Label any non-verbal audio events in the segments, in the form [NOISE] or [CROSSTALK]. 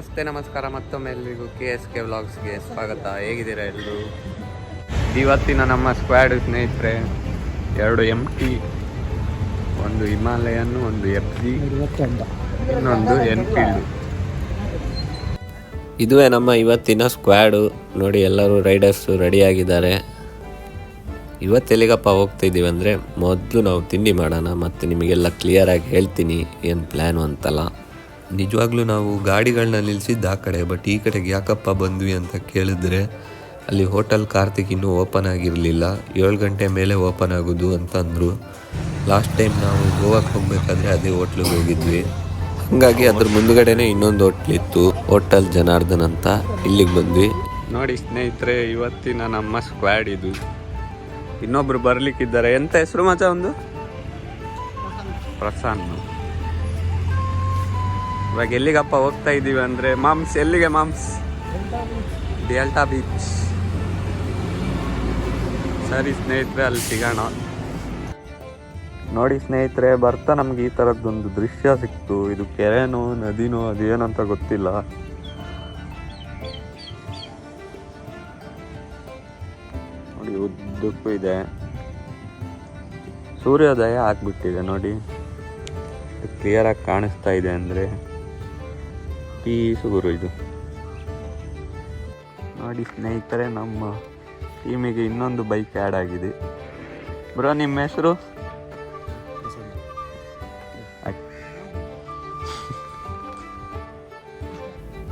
ನಮಸ್ತೆ ನಮಸ್ಕಾರ. ಮತ್ತೊಮ್ಮೆ ಎಲ್ರಿಗೂ ಕೆ ಎಸ್ ಕೆ ವ್ಲಾಗ್ಸ್ಗೆ ಸ್ವಾಗತ. ಹೇಗಿದ್ದೀರಾ ಎಲ್ಲರೂ? ಇವತ್ತಿನ ನಮ್ಮ ಸ್ಕ್ವಾಡ್ ಸ್ನೇಹಿತರೆ ಎರಡು ಎಂ ಟಿ ಒಂದು ಹಿಮಾಲಯನ್ ಒಂದು ಎಫ್ ಜಿ ಇನ್ನೊಂದು ಎನ್ಫೀಲ್ಡ್ ಇದುವೇ ನಮ್ಮ ಇವತ್ತಿನ ಸ್ಕ್ವಾಡು ನೋಡಿ ಎಲ್ಲರೂ ರೈಡರ್ಸು ರೆಡಿಯಾಗಿದ್ದಾರೆ ಇವತ್ತು ಎಲ್ಲಿಗಪ್ಪ ಹೋಗ್ತಾ ಇದ್ದೀವಿ ಅಂದರೆ ಮೊದಲು ನಾವು ತಿಂಡಿ ಮಾಡೋಣ. ಮತ್ತು ನಿಮಗೆಲ್ಲ ಕ್ಲಿಯರಾಗಿ ಹೇಳ್ತೀನಿ ಏನು ಪ್ಲ್ಯಾನು ಅಂತಲ್ಲ. ನಿಜವಾಗ್ಲೂ ನಾವು ಗಾಡಿಗಳನ್ನ ನಿಲ್ಲಿಸಿದ್ದು ಆ ಕಡೆ ಬಟ್ ಈ ಕಡೆಗೆ ಯಾಕಪ್ಪ ಬಂದ್ವಿ ಅಂತ ಕೇಳಿದ್ರೆ, ಅಲ್ಲಿ ಹೋಟೆಲ್ ಕಾರ್ತಿಕ್ ಇನ್ನೂ ಓಪನ್ ಆಗಿರಲಿಲ್ಲ. ಏಳು ಗಂಟೆ ಮೇಲೆ ಓಪನ್ ಆಗೋದು ಅಂತಂದರು ಲಾಸ್ಟ್ ಟೈಮ್ ನಾವು ಗೋವಾಕ್ಕೆ ಹೋಗ್ಬೇಕಾದ್ರೆ ಅದೇ ಹೋಟ್ಲಿಗೆ ಹೋಗಿದ್ವಿ. ಹಾಗಾಗಿ ಅದ್ರ ಮುಂದ್ಗಡೆನೆ ಇನ್ನೊಂದು ಹೋಟ್ಲ್ ಇತ್ತು, ಹೋಟೆಲ್ ಜನಾರ್ದನ್ ಅಂತ. ಇಲ್ಲಿಗೆ ಬಂದ್ವಿ. ನೋಡಿ ಸ್ನೇಹಿತರೆ, ಇವತ್ತಿನ ನಮ್ಮ ಸ್ಕ್ವಾಡ್ ಇದು. ಇನ್ನೊಬ್ರು ಬರ್ಲಿಕ್ಕಿದ್ದಾರೆ. ಎಂತ ಹೆಸರು ಮಚ ಒಂದು? ಪ್ರಸನ್ನ. ಇವಾಗ ಎಲ್ಲಿಗಪ್ಪ ಹೋಗ್ತಾ ಇದ್ದೀವಿ ಅಂದರೆ ಮಾಮ್ಸ್, ಎಲ್ಲಿಗೆ ಮಾಮ್ಸ್? Delta beach. ಸರಿ ಸ್ನೇಹಿತರೆ, ಅಲ್ಲಿ ಸಿಗೋಣ. ನೋಡಿ ಸ್ನೇಹಿತರೆ, ಬರ್ತಾ ನಮ್ಗೆ ಈ ಥರದ್ದೊಂದು ದೃಶ್ಯ ಸಿಕ್ತು. ಇದು ಕೆರೆನೋ, ನದಿನೋ ಅದೇನಂತ ಗೊತ್ತಿಲ್ಲ. ನೋಡಿ, ಉದ್ದಕ್ಕೂ ಇದೆ. ಸೂರ್ಯೋದಯ ಆಗ್ಬಿಟ್ಟಿದೆ ನೋಡಿ. ಕ್ಲಿಯರ್ ಆಗಿ ಕಾಣಿಸ್ತಾ ಇದೆ ಅಂದರೆ. ಗುರು ಇದು. ನೋಡಿ ಸ್ನೇಹಿತರೆ ನಮ್ಮ ಟೀಮಿಗೆ ಇನ್ನೊಂದು ಬೈಕ್ ಆ್ಯಡ್ ಆಗಿದೆ. ಬ್ರೋ ನಿಮ್ಮ ಹೆಸರು? [LAUGHS]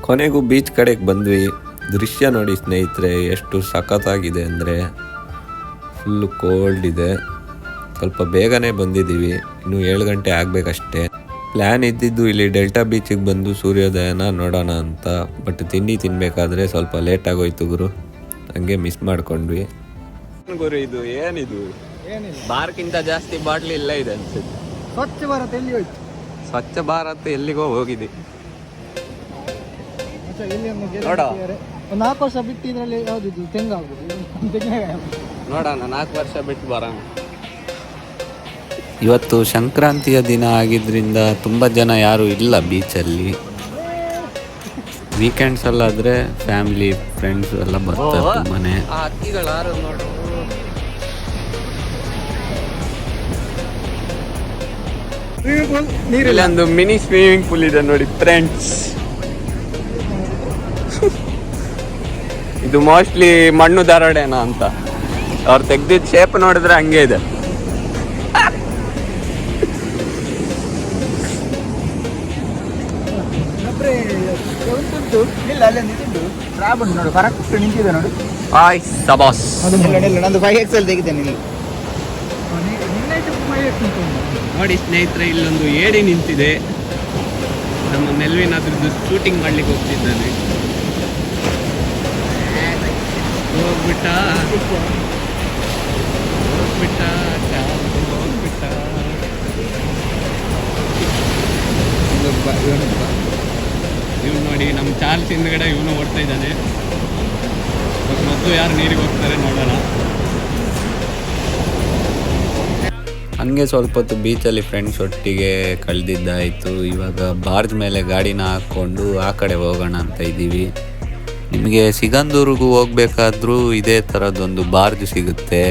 ಕೊನೆಗೂ ಬೀಚ್ ಕಡೆಗೆ ಬಂದ್ವಿ. ದೃಶ್ಯ ನೋಡಿ ಸ್ನೇಹಿತರೆ ಎಷ್ಟು ಸಖತ್ತಾಗಿದೆ ಅಂದರೆ ಫುಲ್ಲು ಕೋಲ್ಡ್ ಇದೆ. ಸ್ವಲ್ಪ ಬೇಗನೆ ಬಂದಿದ್ದೀವಿ. ಇನ್ನೂ ಏಳು ಗಂಟೆ ಆಗಬೇಕಷ್ಟೇ. ಪ್ಲ್ಯಾನ್ ಇದ್ದಿದ್ದು ಇಲ್ಲಿ ಡೆಲ್ಟಾ ಬೀಚಿಗೆ ಬಂದು ಸೂರ್ಯೋದಯನ ನೋಡೋಣ ಅಂತ ಬಟ್ ತಿಂಡಿ ತಿನ್ನಬೇಕಾದ್ರೆ ಸ್ವಲ್ಪ ಲೇಟ್ ಆಗೋಯ್ತು ಗುರು. ಹಂಗೆ ಮಿಸ್ ಮಾಡ್ಕೊಂಡ್ವಿ. ಗುರು ಇದು ಏನಿದು? ಬಾರ್ಕ್ಕಿಂತ ಜಾಸ್ತಿ ಬಾಟ್ಲಿ ಇಲ್ಲ ಇದೆ ಅನ್ಸುತ್ತೆ. ಸ್ವಚ್ಛ ಭಾರತ ಎಲ್ಲಿ ಹೋಯ್ತು? ಸ್ವಚ್ಛ ಭಾರತ್ ಎಲ್ಲಿಗೋ ಹೋಗಿದೆ. ನೋಡ. ಒಂದು ನಾಲ್ಕು ವರ್ಷ ಬಿಟ್ಟು ಇದರಲ್ಲಿ ಯಾವ್ದು ತೆಂಗಾಗ. ನೋಡೋಣ ನಾಲ್ಕು ವರ್ಷ ಬಿಟ್ಟು ಬರೋಣ. ಇವತ್ತು ಸಂಕ್ರಾಂತಿಯ ದಿನ ಆಗಿದ್ದರಿಂದ ತುಂಬ ಜನ ಯಾರು ಇಲ್ಲ ಬೀಚಲ್ಲಿ. ವೀಕೆಂಡ್ಸಲ್ಲಾದರೆ ಫ್ಯಾಮಿಲಿ ಫ್ರೆಂಡ್ಸ್ ಎಲ್ಲ ಬರ್ತಾರೆ ತುಂಬಾ ಆ ಯಾರು ನೋಡು. ನೀರಿಲ್ಲ ಇಲ್ಲೊಂದು ಮಿನಿ ಸ್ವಿಮ್ಮಿಂಗ್ ಪೂಲ್ ಇದೆ ನೋಡಿ ಫ್ರೆಂಡ್ಸ್ ಇದು ಮೋಸ್ಟ್ಲಿ ಮಣ್ಣು ಧಾರಡೆನ ಅಂತ. ಅವ್ರು ತೆಗ್ದಿದ್ದ ಶೇಪ್ ನೋಡಿದ್ರೆ ಹಂಗೆ ಇದೆ. ಇಲ್ಲ ಅಲ್ಲಿ ಒಂದು ಇದುಂಟು ಕ್ರಾಬ್ ಉಂಟು ನೋಡು ಕರೆಕ್ಟ್ ನಿಂತಿದೆ ನೋಡು. ಆಯ್ ಸಬಾಸ್ ಅದು ನಂದು ಫೈವ್ ಎಕ್ಸ್ ಅಲ್ಲಿ ತೆಗಿದ್ದೇನೆ ಇಲ್ಲಿ ನೋಡಿ ಸ್ನೇಹಿತರೆ ಇಲ್ಲೊಂದು ಏಡಿ ನಿಂತಿದೆ. ನಮ್ಮ ನೆಲ್ವಿನ ಅದ್ರದ್ದು ಶೂಟಿಂಗ್ ಮಾಡ್ಲಿಕ್ಕೆ ಹೋಗ್ತಿದ್ದಾನೆ. ಹೋಗ್ಬಿಟ್ಟ. ಚಾರ್ಲ್ಸ್ ಹಿಂದ್ಗಡೆ ಇವನು ಓಡ್ತಾ ಇದ್ದಾನೆ. ಮತ್ತು ಯಾರು ನೀರಿಗೆ ಹೋಗ್ತಾರೆ ನೋಡೋಣ. ಹಂಗೆ ಸ್ವಲ್ಪ ಹೊತ್ತು ಬೀಚಲ್ಲಿ ಫ್ರೆಂಡ್ಸ್ ಒಟ್ಟಿಗೆ ಕಳೆದಿದ್ದಾಯಿತು. ಇವಾಗ ಬಾರ್ಜ್ ಮೇಲೆ ಗಾಡಿನ ಹಾಕ್ಕೊಂಡು ಆ ಕಡೆ ಹೋಗೋಣ ಅಂತ ಇದ್ದೀವಿ. ನಿಮಗೆ ಸಿಗಂದೂರಿಗೂ ಹೋಗ್ಬೇಕಾದ್ರೂ ಇದೇ ಥರದ್ದೊಂದು ಬಾರ್ಜ್ ಸಿಗುತ್ತೆ.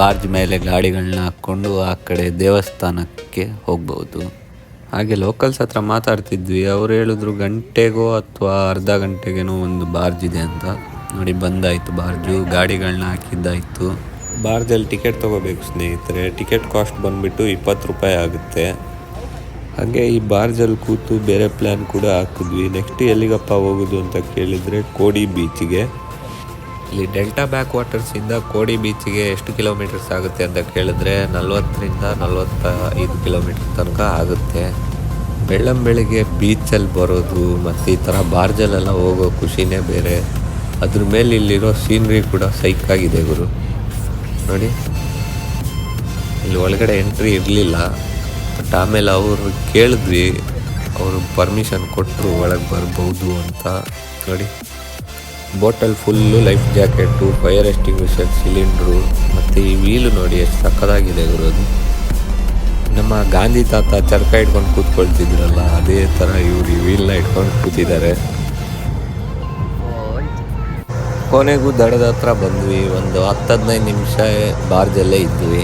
ಬಾರ್ಜ್ ಮೇಲೆ ಗಾಡಿಗಳನ್ನ ಹಾಕ್ಕೊಂಡು ಆ ಕಡೆ ದೇವಸ್ಥಾನಕ್ಕೆ ಹೋಗ್ಬೋದು. ಹಾಗೆ ಲೋಕಲ್ಸ್ ಹತ್ರ ಮಾತಾಡ್ತಿದ್ವಿ. ಅವ್ರು ಹೇಳಿದ್ರು ಗಂಟೆಗೋ ಅಥವಾ ಅರ್ಧ ಗಂಟೆಗೇನೋ ಒಂದು ಬಾರ್ಜ್ ಇದೆ ಅಂತ. ನೋಡಿ ಬಂದಾಯಿತು ಬಾರ್ಜು ಗಾಡಿಗಳನ್ನ ಹಾಕಿದ್ದಾಯಿತು. ಬಾರ್ಜಲ್ಲಿ ಟಿಕೆಟ್ ತೊಗೋಬೇಕು ಸ್ನೇಹಿತರೆ. ಟಿಕೆಟ್ ಕಾಸ್ಟ್ ಬಂದುಬಿಟ್ಟು ಇಪ್ಪತ್ತು ರೂಪಾಯಿ ಆಗುತ್ತೆ. ಹಾಗೆ ಈ ಬಾರ್ಜಲ್ಲಿ ಕೂತು ಬೇರೆ ಪ್ಲ್ಯಾನ್ ಕೂಡ ಹಾಕಿದ್ವಿ. ನೆಕ್ಸ್ಟ್ ಎಲ್ಲಿಗಪ್ಪ ಹೋಗೋದು ಅಂತ ಕೇಳಿದರೆ ಕೋಡಿ ಬೀಚಿಗೆ ಇಲ್ಲಿ ಡೆಲ್ಟಾ ಬ್ಯಾಕ್ ವಾಟರ್ಸಿಂದ ಕೋಡಿ ಬೀಚಿಗೆ ಎಷ್ಟು ಕಿಲೋಮೀಟರ್ಸ್ ಆಗುತ್ತೆ ಅಂತ ಕೇಳಿದ್ರೆ ನಲ್ವತ್ತರಿಂದ ನಲ್ವತ್ತ ಐದು ಕಿಲೋಮೀಟರ್ ತನಕ ಆಗುತ್ತೆ. ಬೆಳ್ಳಂ ಬೆಳಿಗ್ಗೆ ಬೀಚಲ್ಲಿ ಬರೋದು ಮತ್ತು ಈ ಥರ ಬಾರ್ಜಲ್ಲೆಲ್ಲ ಹೋಗೋ ಖುಷಿನೇ ಬೇರೆ. ಅದ್ರ ಮೇಲೆ ಇಲ್ಲಿರೋ ಸೀನ್ರಿ ಕೂಡ ಸೈಕಾಗಿದೆ ಗುರು. ನೋಡಿ. ಇಲ್ಲಿ ಒಳಗಡೆ ಎಂಟ್ರಿ ಇರಲಿಲ್ಲ. ಬಟ್ ಆಮೇಲೆ ಅವರು ಕೇಳಿದ್ವಿ. ಅವರು ಪರ್ಮಿಷನ್ ಕೊಟ್ಟರು ಒಳಗೆ ಬರ್ಬೋದು ಅಂತ. ನೋಡಿ. Bottle full life jacket fire extinguisher cylinder ಮತ್ತು ಈ ವೀಲು ನೋಡಿ ಎಷ್ಟು ಸಕ್ಕದಾಗಿದೆ ಇರೋದು ನಮ್ಮ ಗಾಂಧಿ ತಾತ ಚರ್ಕ ಇಟ್ಕೊಂಡು ಕೂತ್ಕೊಳ್ತಿದ್ರಲ್ಲ, ಅದೇ ಥರ ಇವರು ಈ ವೀಲ್ನ ಇಟ್ಕೊಂಡು ಕೂತಿದ್ದಾರೆ. ಕೊನೆಗೂ ದಡದ ಹತ್ರ ಬಂದ್ವಿ, ಒಂದು ಹತ್ತು ಹದಿನೈದು ನಿಮಿಷ ಬಾರ್ಜಲ್ಲೇ ಇದ್ವಿ.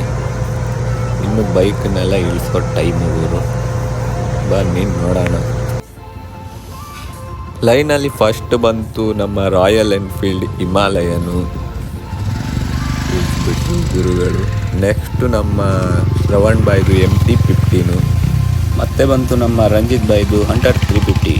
ಇನ್ನು ಬೈಕ್ನೆಲ್ಲ ಇಳಿಸೋ ಟೈಮ್ ಇವರು ಬನ್ನಿ, ನೋಡೋಣ. ಲೈನಲ್ಲಿ ಫಸ್ಟ್ ಬಂತು ನಮ್ಮ ರಾಯಲ್ ಎನ್ಫೀಲ್ಡ್ ಹಿಮಾಲಯನು. ಗುರುಗಳು. ನೆಕ್ಸ್ಟು ನಮ್ಮ ರವಣ್ ಬಾಯ್ದು ಎಂ ಟಿ ಫಿಫ್ಟೀನು ಮತ್ತೆ ಬಂತು ನಮ್ಮ ರಂಜಿತ್ ಬಾಯ್ದು ಹಂಡ್ರೆಡ್ ತ್ರೀ ಫಿಫ್ಟಿ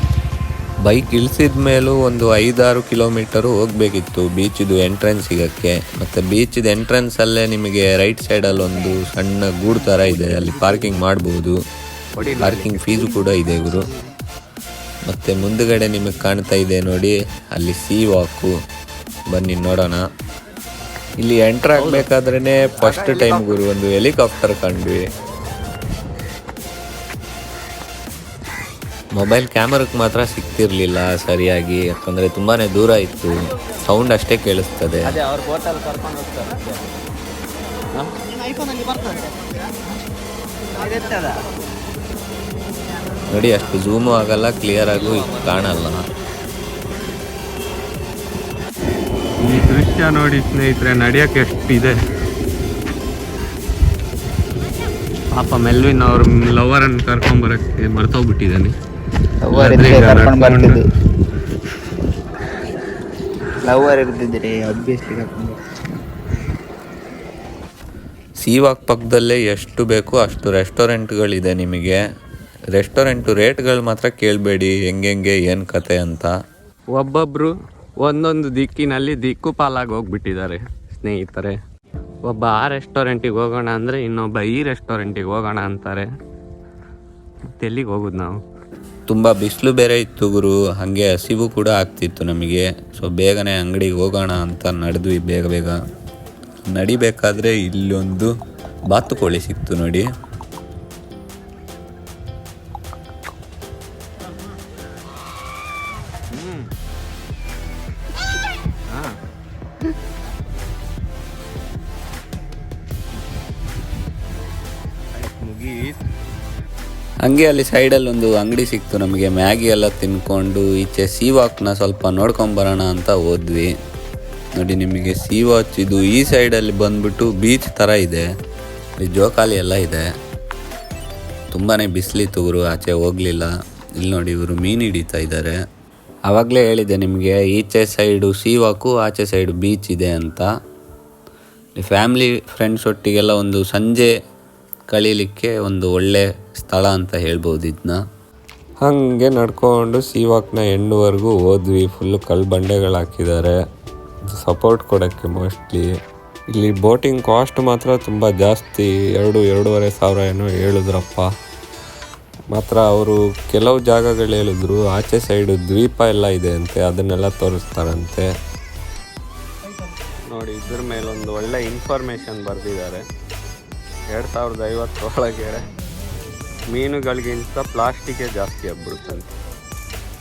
ಬೈಕ್ ಇಳಿಸಿದ ಮೇಲೂ ಒಂದು ಐದಾರು ಕಿಲೋಮೀಟರು ಹೋಗಬೇಕಿತ್ತು ಬೀಚಿದು ಎಂಟ್ರೆನ್ಸ್ ಸಿಗೋಕ್ಕೆ. ಮತ್ತು ಬೀಚಿದ ಎಂಟ್ರೆನ್ಸಲ್ಲೇ ನಿಮಗೆ ರೈಟ್ ಸೈಡಲ್ಲಿ ಒಂದು ಸಣ್ಣ ಗೂಡು ಥರ ಇದೆ. ಅಲ್ಲಿ ಪಾರ್ಕಿಂಗ್ ಮಾಡ್ಬೋದು. ಪಾರ್ಕಿಂಗ್ ಫೀಸು ಕೂಡ ಇದೆ ಗುರು. ಮತ್ತು ಮುಂದುಗಡೆ ನಿಮಗೆ ಕಾಣ್ತಾ ಇದೆ ನೋಡಿ ಅಲ್ಲಿ ಸೀ ವಾಕು ಬನ್ನಿ ನೋಡೋಣ. ಇಲ್ಲಿ ಎಂಟ್ರ್ ಆಗಬೇಕಾದ್ರೇ ಫಸ್ಟ್ ಟೈಮ್ ಗುರು ಒಂದು ಹೆಲಿಕಾಪ್ಟರ್ ಕಂಡ್ವಿ. ಮೊಬೈಲ್ ಕ್ಯಾಮರಕ್ಕೆ ಮಾತ್ರ ಸಿಗ್ತಿರ್ಲಿಲ್ಲ ಸರಿಯಾಗಿ ಯಾಕಂದರೆ ತುಂಬಾ ದೂರ ಇತ್ತು. ಸೌಂಡ್ ಅಷ್ಟೇ ಕೇಳಿಸ್ತದೆ. ನೋಡಿ ಅಷ್ಟು ಝೂಮು ಆಗಲ್ಲ ಕ್ಲಿಯರ್ ಆಗು ಕಾಣಲ್ಲ. ಈ ದೃಶ್ಯ ನೋಡಿ ಸ್ನೇಹಿತರೆ ನಡೆಯೋಕೆ ಎಷ್ಟಿದೆ. ಪಾಪ ಮೆಲ್ವಿನ್ ಅವ್ರ ಲವರ್ ಅನ್ನು ಕರ್ಕೊಂಡ್ ಬರಕ್ಕೆ ಮರ್ತೋಗ್ಬಿಟ್ಟಿದ್ದಾನೆ. ಲವರ್ ಇರ್ತಿದ್ರಿ ಅಬ್ವಿಯಸ್ಲಿ ಕರ್ಕೊಂಡು ಸೀವಾಕ್ ಪಕ್ಕದಲ್ಲೇ ಎಷ್ಟು ಬೇಕೋ ಅಷ್ಟು ರೆಸ್ಟೋರೆಂಟ್ಗಳಿದೆ ನಿಮಗೆ. ರೆಸ್ಟೋರೆಂಟು ರೇಟ್ಗಳು ಮಾತ್ರ ಕೇಳಬೇಡಿ ಹೆಂಗೆಂಗೆ ಏನು ಕತೆ ಅಂತ. ಒಬ್ಬೊಬ್ಬರು ಒಂದೊಂದು ದಿಕ್ಕಿನಲ್ಲಿ ದಿಕ್ಕು ಪಾಲಾಗಿ ಹೋಗ್ಬಿಟ್ಟಿದ್ದಾರೆ ಸ್ನೇಹಿತರೆ. ಒಬ್ಬ ಆ ರೆಸ್ಟೋರೆಂಟಿಗೆ ಹೋಗೋಣ ಅಂದರೆ ಇನ್ನೊಬ್ಬ ಈ ರೆಸ್ಟೋರೆಂಟಿಗೆ ಹೋಗೋಣ ಅಂತಾರೆ. ಎಲ್ಲಿಗೆ ಹೋಗೋದು ನಾವು? ತುಂಬ ಬಿಸಿಲು ಬೇರೆ ಇತ್ತು ಗುರು ಹಾಗೆ ಹಸಿವು ಕೂಡ ಆಗ್ತಿತ್ತು ನಮಗೆ. ಸೊ ಬೇಗನೆ ಅಂಗಡಿಗೆ ಹೋಗೋಣ ಅಂತ ನಡೆದ್ವಿ ಬೇಗ ಬೇಗ. ನಡಿಬೇಕಾದ್ರೆ ಇಲ್ಲೊಂದು ಬಾತುಕೋಳಿ ಸಿಕ್ತು ನೋಡಿ. ಹಂಗೆ ಅಲ್ಲಿ ಸೈಡಲ್ಲಿ ಒಂದು ಅಂಗಡಿ ಸಿಕ್ತು ನಮಗೆ. ಮ್ಯಾಗಿ ಎಲ್ಲ ತಿನ್ಕೊಂಡು ಈಚೆ ಸೀ ವಾಕ್ನ ಸ್ವಲ್ಪ ನೋಡ್ಕೊಂಬರೋಣ ಅಂತ ಹೋದ್ವಿ. ನೋಡಿ ನಿಮಗೆ ಸೀ ವಾಚ್ ಇದು ಈ ಸೈಡಲ್ಲಿ ಬಂದ್ಬಿಟ್ಟು ಬೀಚ್ ಥರ ಇದೆ. ಜೋಕಾಲಿ ಎಲ್ಲ ಇದೆ. ತುಂಬಾ ಬಿಸಿಲಿತ್ತು ಇವರು ಆಚೆ ಹೋಗಲಿಲ್ಲ. ಇಲ್ಲಿ ನೋಡಿ ಇವರು ಮೀನು ಹಿಡಿತಾ ಇದ್ದಾರೆ. ಆವಾಗಲೇ ಹೇಳಿದೆ ನಿಮಗೆ, ಈಚೆ ಸೈಡು ಸಿ ವಾಕು ಆಚೆ ಸೈಡು ಬೀಚ್ ಇದೆ ಅಂತ. ಫ್ಯಾಮ್ಲಿ ಫ್ರೆಂಡ್ಸ್ ಒಟ್ಟಿಗೆಲ್ಲ ಒಂದು ಸಂಜೆ ಕಳೀಲಿಕ್ಕೆ ಒಂದು ಒಳ್ಳೆ ಸ್ಥಳ ಅಂತ ಹೇಳ್ಬೋದು ಇದನ್ನ ಹಾಗೆ ನಡ್ಕೊಂಡು ಸೀವಾಕ್ನ ಎಂಡ್ವರೆಗೂ ಹೋದ್ವಿ ಫುಲ್ಲು ಕಲ್ಲು ಬಂಡೆಗಳು ಹಾಕಿದ್ದಾರೆ ಸಪೋರ್ಟ್ ಕೊಡೋಕ್ಕೆ ಮೋಸ್ಟ್ಲಿ ಇಲ್ಲಿ ಬೋಟಿಂಗ್ ಕಾಸ್ಟ್ ಮಾತ್ರ ತುಂಬ ಜಾಸ್ತಿ, ಎರಡು, ಎರಡೂವರೆ ಸಾವಿರ ಏನೋ ಹೇಳಿದ್ರಪ್ಪ. ಮಾತ್ರ ಅವರು ಕೆಲವು ಜಾಗಗಳು ಹೇಳಿದ್ರು ಆಚೆ ಸೈಡು ದ್ವೀಪ ಎಲ್ಲ ಇದೆ ಅಂತೆ, ಅದನ್ನೆಲ್ಲ ತೋರಿಸ್ತಾರಂತೆ. ನೋಡಿ, ಇದ್ರ ಒಂದು ಒಳ್ಳೆ ಇನ್ಫಾರ್ಮೇಶನ್ ಬರೆದಿದ್ದಾರೆ. ಎರಡು ಸಾವಿರದ ಐವತ್ತೊಳಗೆ ಮೀನುಗಳಿಗಿಂತ ಪ್ಲಾಸ್ಟಿಕ್ಕೇ ಜಾಸ್ತಿ ಆಗ್ಬಿಡುತ್ತಂತೆ.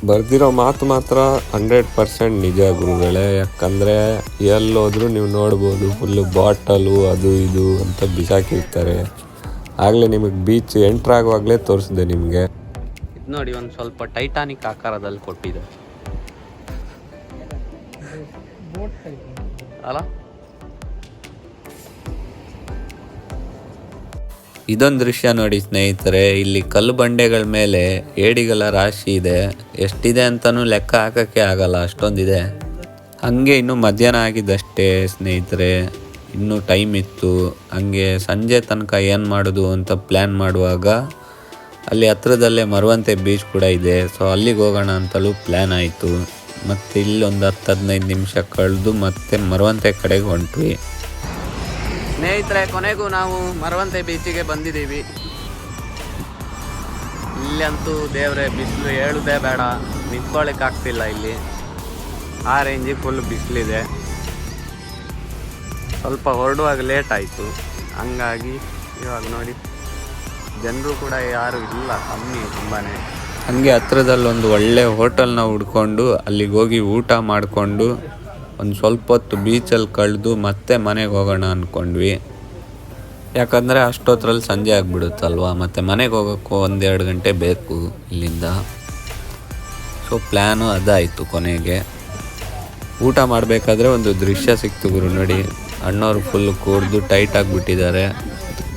ಬರ್ದಿರೋ ಮಾತು ಮಾತ್ರ ಹಂಡ್ರೆಡ್ ಪರ್ಸೆಂಟ್ ನಿಜ ಗುರುಗಳೇ, ಯಾಕಂದರೆ ಎಲ್ಲೋದ್ರೂ ನೀವು ನೋಡ್ಬೋದು ಫುಲ್ಲು ಬಾಟಲು ಅದು ಇದು ಅಂತ ಬಿಸಾಕಿರ್ತಾರೆ. ಆಗಲೇ ನಿಮಗೆ ಬೀಚ್ ಎಂಟ್ರ್ ಆಗುವಾಗಲೇ ತೋರಿಸಿದೆ ನಿಮಗೆ. ಇದು ನೋಡಿ ಒಂದು ಸ್ವಲ್ಪ ಟೈಟಾನಿಕ್ ಆಕಾರದಲ್ಲಿ ಕೊಟ್ಟಿದೆ. ಅಲ್ಲ ಇದೊಂದು ದೃಶ್ಯ ನೋಡಿ ಸ್ನೇಹಿತರೆ ಇಲ್ಲಿ ಕಲ್ಲು ಬಂಡೆಗಳ ಮೇಲೆ ಏಡಿಗಳ ರಾಶಿ ಇದೆ. ಎಷ್ಟಿದೆ ಅಂತಲೂ ಲೆಕ್ಕ ಹಾಕೋಕ್ಕೆ ಆಗಲ್ಲ ಅಷ್ಟೊಂದಿದೆ. ಹಾಗೆ ಇನ್ನು ಮಧ್ಯಾಹ್ನ ಆಗಿದ್ದಷ್ಟೇ ಸ್ನೇಹಿತರೆ. ಇನ್ನೂ ಟೈಮ್ ಇತ್ತು. ಹಂಗೆ ಸಂಜೆ ತನಕ ಏನು ಮಾಡೋದು ಅಂತ ಪ್ಲ್ಯಾನ್ ಮಾಡುವಾಗ ಅಲ್ಲಿ ಹತ್ರದಲ್ಲೇ ಮರವಂತೆ ಬೀಚ್ ಕೂಡ ಇದೆ. ಸೊ ಅಲ್ಲಿಗೆ ಹೋಗೋಣ ಅಂತಲೂ ಪ್ಲ್ಯಾನ್ ಆಯಿತು. ಮತ್ತು ಇಲ್ಲೊಂದು ಹತ್ತು ಹದಿನೈದು ನಿಮಿಷ ಕಳೆದು ಮತ್ತೆ ಮರವಂತೆ ಕಡೆಗೆ ಹೊಂಟ್ವಿ. ಸ್ನೇಹಿತರೆ, ಕೊನೆಗೂ ನಾವು ಮರವಂತೆ ಬೀಚಿಗೆ ಬಂದಿದ್ದೀವಿ. ಇಲ್ಲಂತೂ ದೇವ್ರೆ, ಬಿಸಿಲು ಹೇಳುದೇ ಬೇಡ. ನಿಂತ್ಕೊಳ್ಳಿಕ್ಕೆ ಆಗ್ತಿಲ್ಲ ಇಲ್ಲಿ. ಆ ರೇಂಜಿಗೆ ಫುಲ್ ಬಿಸಿಲಿದೆ. ಸ್ವಲ್ಪ ಹೊರಡುವಾಗ ಲೇಟ್ ಆಯಿತು. ಹಂಗಾಗಿ ಇವಾಗ ನೋಡಿ, ಜನರು ಕೂಡ ಯಾರು ಇಲ್ಲ, ಕಮ್ಮಿ ತುಂಬಾ ಹಂಗೆ ಹತ್ರದಲ್ಲಿ ಒಂದು ಒಳ್ಳೆ ಹೋಟೆಲ್ನ ಹುಡ್ಕೊಂಡು ಅಲ್ಲಿಗೆ ಹೋಗಿ ಊಟ ಮಾಡಿಕೊಂಡು ಒಂದು ಸ್ವಲ್ಪ ಹೊತ್ತು ಬೀಚಲ್ಲಿ ಕಳೆದು ಮತ್ತೆ ಮನೆಗೆ ಹೋಗೋಣ ಅಂದ್ಕೊಂಡ್ವಿ ಯಾಕಂದರೆ ಅಷ್ಟೊತ್ತರಲ್ಲಿ ಸಂಜೆ ಆಗಿಬಿಡುತ್ತಲ್ವ, ಮತ್ತು ಮನೆಗೆ ಹೋಗೋಕ್ಕೂ ಒಂದೆರಡು ಗಂಟೆ ಬೇಕು ಇಲ್ಲಿಂದ. ಸೊ ಪ್ಲ್ಯಾನು ಅದಾಯಿತು ಕೊನೆಗೆ. ಊಟ ಮಾಡಬೇಕಾದ್ರೆ ಒಂದು ದೃಶ್ಯ ಸಿಕ್ತು ಗುರು, ನೋಡಿ. ಅಣ್ಣವ್ರು ಫುಲ್ ಕುಡ್ದು ಟೈಟ್ ಆಗಿಬಿಟ್ಟಿದ್ದಾರೆ.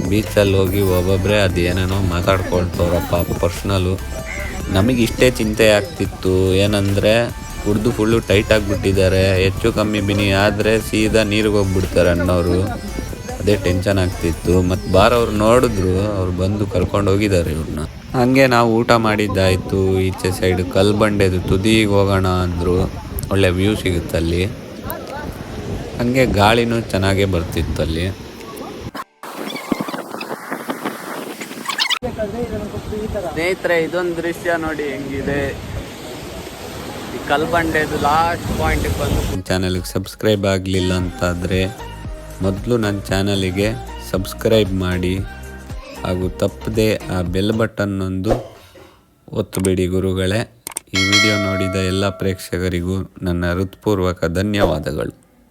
ಬೀಚಲ್ಲಿ ಹೋಗಿ ಒಬ್ಬೊಬ್ಬರೇ ಅದು ಏನೇನೋ ಮಾತಾಡ್ಕೊಳ್ತವ್ರಪ್ಪ ಪರ್ಸ್ನಲು ನಮಗೆ ಇಷ್ಟೇ ಚಿಂತೆ ಆಗ್ತಿತ್ತು. ಏನಂದರೆ, ಕುಡ್ದು ಫುಲ್ಲು ಟೈಟ್ ಆಗಿಬಿಟ್ಟಿದ್ದಾರೆ. ಹೆಚ್ಚು ಕಮ್ಮಿ ಬಿನಿ ಆದರೆ ಸೀದಾ ನೀರಿಗೆ ಹೋಗ್ಬಿಡ್ತಾರೆ ಅಣ್ಣವರು. ಅದೇ ಟೆನ್ಷನ್ ಆಗ್ತಿತ್ತು. ಮತ್ತು ಬಾರ್ ಅವ್ರು ನೋಡಿದ್ರು, ಅವ್ರು ಬಂದು ಕರ್ಕೊಂಡು ಹೋಗಿದ್ದಾರೆ ಇವ್ರನ್ನ ಹಂಗೆ ನಾವು ಊಟ ಮಾಡಿದ್ದಾಯಿತು. ಈಚೆ ಸೈಡ್ ಕಲ್ಬಂಡೆದು ತುದಿಗೆ ಹೋಗೋಣ ಅಂದರು. ಒಳ್ಳೆ ವ್ಯೂ ಸಿಗುತ್ತೆ ಅಲ್ಲಿ ಹಂಗೆ ಗಾಳಿನೂ ಚೆನ್ನಾಗೇ ಬರ್ತಿತ್ತು ಅಲ್ಲಿ. ಸ್ನೇಹಿತರೆ ಇದೊಂದು ದೃಶ್ಯ ನೋಡಿ ಹೆಂಗಿದೆ. ಈ ಕಲ್ಬಂಡೆದು ಲಾಸ್ಟ್ ಪಾಯಿಂಟ್ ಬಂದು ಚಾನಲ್ಗೆ ಸಬ್ಸ್ಕ್ರೈಬ್ ಆಗಲಿಲ್ಲ ಅಂತಾದರೆ ಮೊದಲು ನನ್ನ ಚಾನಲಿಗೆ ಸಬ್ಸ್ಕ್ರೈಬ್ ಮಾಡಿ ಹಾಗೂ ತಪ್ಪದೆ ಆ ಬೆಲ್ ಬಟನ್ನೊಂದು ಒತ್ತುಬಿಡಿ ಗುರುಗಳೇ. ಈ ವಿಡಿಯೋ ನೋಡಿದ ಎಲ್ಲ ಪ್ರೇಕ್ಷಕರಿಗೂ ನನ್ನ ಹೃತ್ಪೂರ್ವಕ ಧನ್ಯವಾದಗಳು.